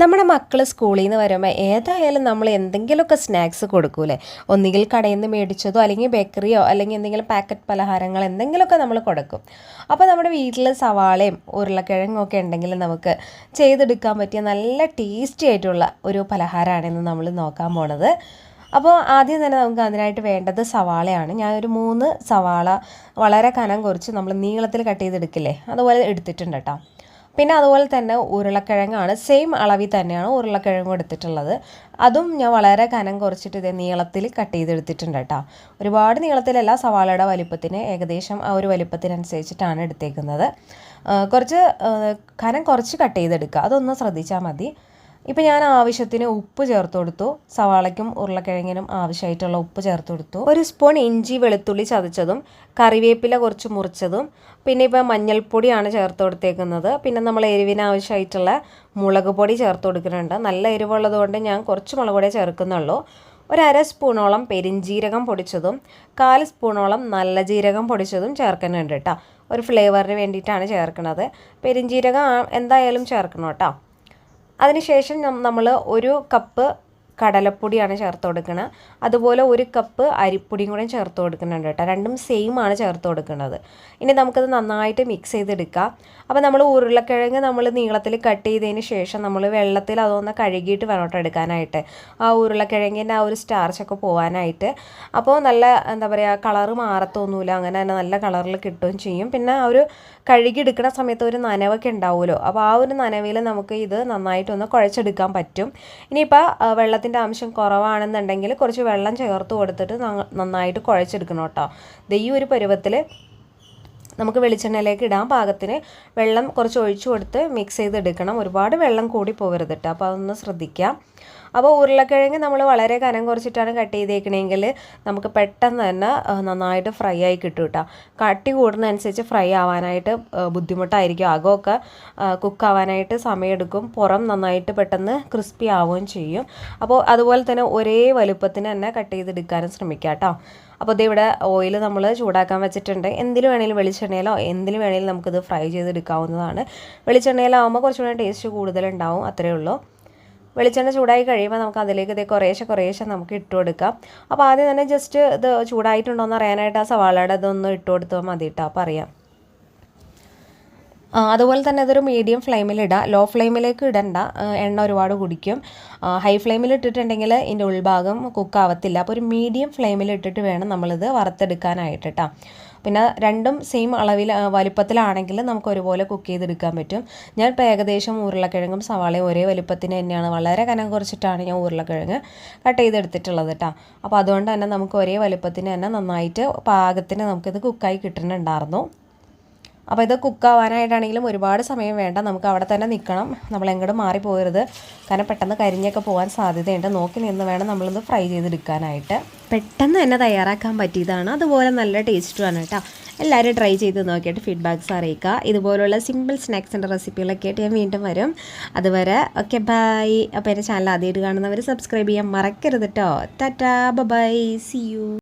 നമ്മുടെ മക്കൾ സ്കൂളിൽ നിന്ന് വരുമ്പോൾ ഏതായാലും നമ്മൾ എന്തെങ്കിലുമൊക്കെ സ്നാക്സ് കൊടുക്കൂലേ? ഒന്നുകിൽ കടയിൽ നിന്ന് മേടിച്ചതോ അല്ലെങ്കിൽ ബേക്കറിയോ അല്ലെങ്കിൽ എന്തെങ്കിലും പാക്കറ്റ് പലഹാരങ്ങൾ എന്തെങ്കിലുമൊക്കെ നമ്മൾ കൊടുക്കും. അപ്പോൾ നമ്മുടെ വീട്ടിൽ സവാളയും ഉരുളക്കിഴങ്ങും ഒക്കെ ഉണ്ടെങ്കിൽ നമുക്ക് ചെയ്തെടുക്കാൻ പറ്റിയ നല്ല ടേസ്റ്റി ആയിട്ടുള്ള ഒരു പലഹാരമാണെന്ന് നമ്മൾ നോക്കാൻ പോണത്. അപ്പോൾ ആദ്യം തന്നെ നമുക്ക് അതിനായിട്ട് വേണ്ടത് സവാളയാണ്. ഞാനൊരു മൂന്ന് സവാള വളരെ കനം കുറച്ച് നമ്മൾ നീളത്തിൽ കട്ട് ചെയ്തെടുക്കില്ലേ? അതുപോലെ എടുത്തിട്ടുണ്ട് കേട്ടോ. പിന്നെ അതുപോലെ തന്നെ ഉരുളക്കിഴങ്ങാണ്. സെയിം അളവിൽ തന്നെയാണ് ഉരുളക്കിഴങ്ങും എടുത്തിട്ടുള്ളത്. അതും ഞാൻ വളരെ കനം കുറച്ചിട്ട് ഇതേ നീളത്തിൽ കട്ട് ചെയ്തെടുത്തിട്ടുണ്ട് കേട്ടോ. ഒരുപാട് നീളത്തിലല്ല സവാളയുടെ വലിപ്പത്തിന് ഏകദേശം ആ ഒരു വലിപ്പത്തിനനുസരിച്ചിട്ടാണ് എടുത്തേക്കുന്നത്. കുറച്ച് കനം കുറച്ച് കട്ട് ചെയ്തെടുക്കുക. അതൊന്ന് ശ്രദ്ധിച്ചാൽ മതി. ഇപ്പം ഞാൻ ആവശ്യത്തിന് ഉപ്പ് ചേർത്ത് കൊടുത്തു. സവാളയ്ക്കും ഉരുളക്കിഴങ്ങിനും ആവശ്യമായിട്ടുള്ള ഉപ്പ് ചേർത്ത് കൊടുത്തു. ഒരു സ്പൂൺ ഇഞ്ചി വെളുത്തുള്ളി ചതച്ചതും കറിവേപ്പില കുറച്ച് മുറിച്ചതും പിന്നെ ഇപ്പം മഞ്ഞൾപ്പൊടിയാണ് ചേർത്ത് കൊടുത്തേക്കുന്നത്. പിന്നെ നമ്മൾ എരിവിന് ആവശ്യമായിട്ടുള്ള മുളക് പൊടി ചേർത്ത് കൊടുക്കുന്നുണ്ട്. നല്ല എരിവുള്ളത് കൊണ്ട് ഞാൻ കുറച്ച് മുളക് പൊടി ചേർക്കുന്നുള്ളൂ. ഒരര സ്പൂണോളം പെരിഞ്ജീരകം പൊടിച്ചതും കാൽ സ്പൂണോളം നല്ല ജീരകം പൊടിച്ചതും ചേർക്കുന്നുണ്ട് കേട്ടോ. ഒരു ഫ്ലേവറിന് വേണ്ടിയിട്ടാണ് ചേർക്കുന്നത്. പെരിഞ്ജീരകം എന്തായാലും ചേർക്കണം കേട്ടോ. അതിനുശേഷം നമ്മൾ ഒരു കപ്പ് കടലപ്പൊടിയാണ് ചേർത്ത് കൊടുക്കുന്നത് അതുപോലെ ഒരു കപ്പ് അരിപ്പൊടിയും കൂടെ ചേർത്ത് കൊടുക്കുന്നുണ്ട് കേട്ടോ. രണ്ടും സെയിം ആണ് ചേർത്ത് കൊടുക്കുന്നത്. ഇനി നമുക്കത് നന്നായിട്ട് മിക്സ് ചെയ്തെടുക്കാം. അപ്പോൾ നമ്മൾ ഉരുളക്കിഴങ്ങ് നമ്മൾ നീളത്തിൽ കട്ട് ചെയ്തതിന് ശേഷം നമ്മൾ വെള്ളത്തിൽ അതൊന്ന് കഴുകിയിട്ട് വേണം എടുക്കാനായിട്ട്. ആ ഉരുളക്കിഴങ്ങിന്റെ ആ ഒരു സ്റ്റാർച്ചൊക്കെ പോകാനായിട്ട് അപ്പോൾ നല്ല എന്താ പറയുക കളറ് മാറത്തൊന്നുമില്ല. അങ്ങനെ തന്നെ നല്ല കളറിൽ കിട്ടുകയും ചെയ്യും. പിന്നെ ആ ഒരു കഴുകി എടുക്കുന്ന സമയത്ത് ഒരു നനവൊക്കെ ഉണ്ടാവുമല്ലോ. അപ്പോൾ ആ ഒരു നനവിൽ നമുക്ക് ഇത് നന്നായിട്ടൊന്ന് കുഴച്ചെടുക്കാൻ പറ്റും. ഇനിയിപ്പോൾ വെള്ളത്തിന്റെ വെള്ളത്തിന്റെ അംശം കുറവാണെന്നുണ്ടെങ്കിൽ കുറച്ച് വെള്ളം ചേർത്ത് കൊടുത്തിട്ട് നന്നായിട്ട് കുഴച്ചെടുക്കണം കേട്ടോ. ഈ ഒരു പരുവത്തിൽ നമുക്ക് വെളിച്ചെണ്ണയിലേക്ക് ഇടാൻ പാകത്തിന് വെള്ളം കുറച്ച് ഒഴിച്ചു കൊടുത്ത് മിക്സ് ചെയ്തെടുക്കണം. ഒരുപാട് വെള്ളം കൂടി പോകരുത് കേട്ടോ. അപ്പോൾ അതൊന്ന് ശ്രദ്ധിക്കാം. അപ്പോൾ ഉരുളക്കിഴങ്ങ് നമ്മൾ വളരെ കനം കുറച്ചിട്ടാണ് കട്ട് ചെയ്തേക്കണമെങ്കിൽ നമുക്ക് പെട്ടെന്ന് തന്നെ നന്നായിട്ട് ഫ്രൈ ആയി കിട്ടും കേട്ടോ. കട്ടി കൂടുന്നതനുസരിച്ച് ഫ്രൈ ആവാനായിട്ട് ബുദ്ധിമുട്ടായിരിക്കും. അകമൊക്കെ കുക്കാവാനായിട്ട് സമയമെടുക്കും പുറം നന്നായിട്ട് പെട്ടെന്ന് ക്രിസ്പി ആവുകയും ചെയ്യും. അപ്പോൾ അതുപോലെ തന്നെ ഒരേ വലുപ്പത്തിന് തന്നെ കട്ട് ചെയ്തെടുക്കാനും ശ്രമിക്കാം കേട്ടോ. അപ്പോൾ ഇതിവിടെ ഓയിൽ നമ്മൾ ചൂടാക്കാൻ വെച്ചിട്ടുണ്ട്. എന്തിനു വേണേലും വെളിച്ചെണ്ണയിലോ എന്തിനു വേണേലും നമുക്കിത് ഫ്രൈ ചെയ്തെടുക്കാവുന്നതാണ്. വെളിച്ചെണ്ണയിലാവുമ്പോൾ കുറച്ചുകൂടെ ടേസ്റ്റ് കൂടുതലുണ്ടാവും. അത്രയേ ഉള്ളൂ. വെളിച്ചെണ്ണ ചൂടായി കഴിയുമ്പോൾ നമുക്ക് അതിലേക്ക് ഇതേ കുറേശ്ശെ കുറേശ്ശെ നമുക്ക് ഇട്ട് കൊടുക്കാം. അപ്പോൾ ആദ്യം തന്നെ ജസ്റ്റ് ഇത് ചൂടായിട്ടുണ്ടോ എന്ന് അറിയാനായിട്ട് ആ സവാളയുടെ ഇതൊന്ന് ഇട്ട് കൊടുത്താൽ മതി കേട്ടോ അപ്പോൾ അറിയാം അതുപോലെ തന്നെ ഇതൊരു മീഡിയം ഫ്ലെയിമിൽ ഇടാം. ലോ ഫ്ലെയിമിലേക്ക് ഇടണ്ട. എണ്ണ ഒരുപാട് കുടിക്കും. ഹൈ ഫ്ലെയിമിൽ ഇട്ടിട്ടുണ്ടെങ്കിൽ ഇതിന്റെ ഉൾഭാഗം കുക്കാവത്തില്ല അപ്പോൾ ഒരു മീഡിയം ഫ്ലെയിമിൽ ഇട്ടിട്ട് വേണം നമ്മളിത് വറുത്തെടുക്കാനായിട്ട് കേട്ടോ പിന്നെ രണ്ടും സെയിം അളവിൽ വലുപ്പത്തിലാണെങ്കിൽ നമുക്ക് ഒരുപോലെ കുക്ക് ചെയ്തെടുക്കാൻ പറ്റും. ഞാൻ ഇപ്പോൾ ഏകദേശം ഉരുളക്കിഴങ്ങും സവാളയും ഒരേ വലുപ്പത്തിന് തന്നെയാണ്. വളരെ കനം കുറച്ചിട്ടാണ് ഞാൻ ഉരുളക്കിഴങ്ങ് കട്ട് ചെയ്തെടുത്തിട്ടുള്ളത് കേട്ടോ അപ്പോൾ അതുകൊണ്ട് തന്നെ നമുക്ക് ഒരേ വലുപ്പത്തിന് തന്നെ നന്നായിട്ട് പാകത്തിന് നമുക്കിത് കുക്കായി കിട്ടുന്നുണ്ടായിരുന്നു. അപ്പോൾ ഇത് കുക്കാവാനായിട്ടാണെങ്കിലും ഒരുപാട് സമയം വേണ്ട. നമുക്ക് അവിടെ തന്നെ നിൽക്കണം. നമ്മൾ എങ്ങോട്ടും മാറിപ്പോകരുത് കാരണം പെട്ടെന്ന് കരിഞ്ഞൊക്കെ പോകാൻ സാധ്യതയുണ്ട്. നോക്കി നിന്ന് വേണം നമ്മളിത് ഫ്രൈ ചെയ്തെടുക്കാനായിട്ട്. പെട്ടെന്ന് തന്നെ തയ്യാറാക്കാൻ പറ്റിയതാണ്. അതുപോലെ നല്ല ടേസ്റ്റുമാണ് കേട്ടോ. എല്ലാവരും ട്രൈ ചെയ്ത് നോക്കിയിട്ട് ഫീഡ്ബാക്ക്സ് അറിയിക്കുക. ഇതുപോലുള്ള സിമ്പിൾ സ്നാക്സിന്റെ റെസിപ്പികളൊക്കെ ആയിട്ട് ഞാൻ വീണ്ടും വരും. അതുവരെ ഓക്കെ ബൈ അപ്പോൾ എന്റെ ചാനൽ ആദ്യമായിട്ട് കാണുന്നവർ സബ്സ്ക്രൈബ് ചെയ്യാൻ മറക്കരുത് കേട്ടോ ടാറ്റാ ബൈ സി യു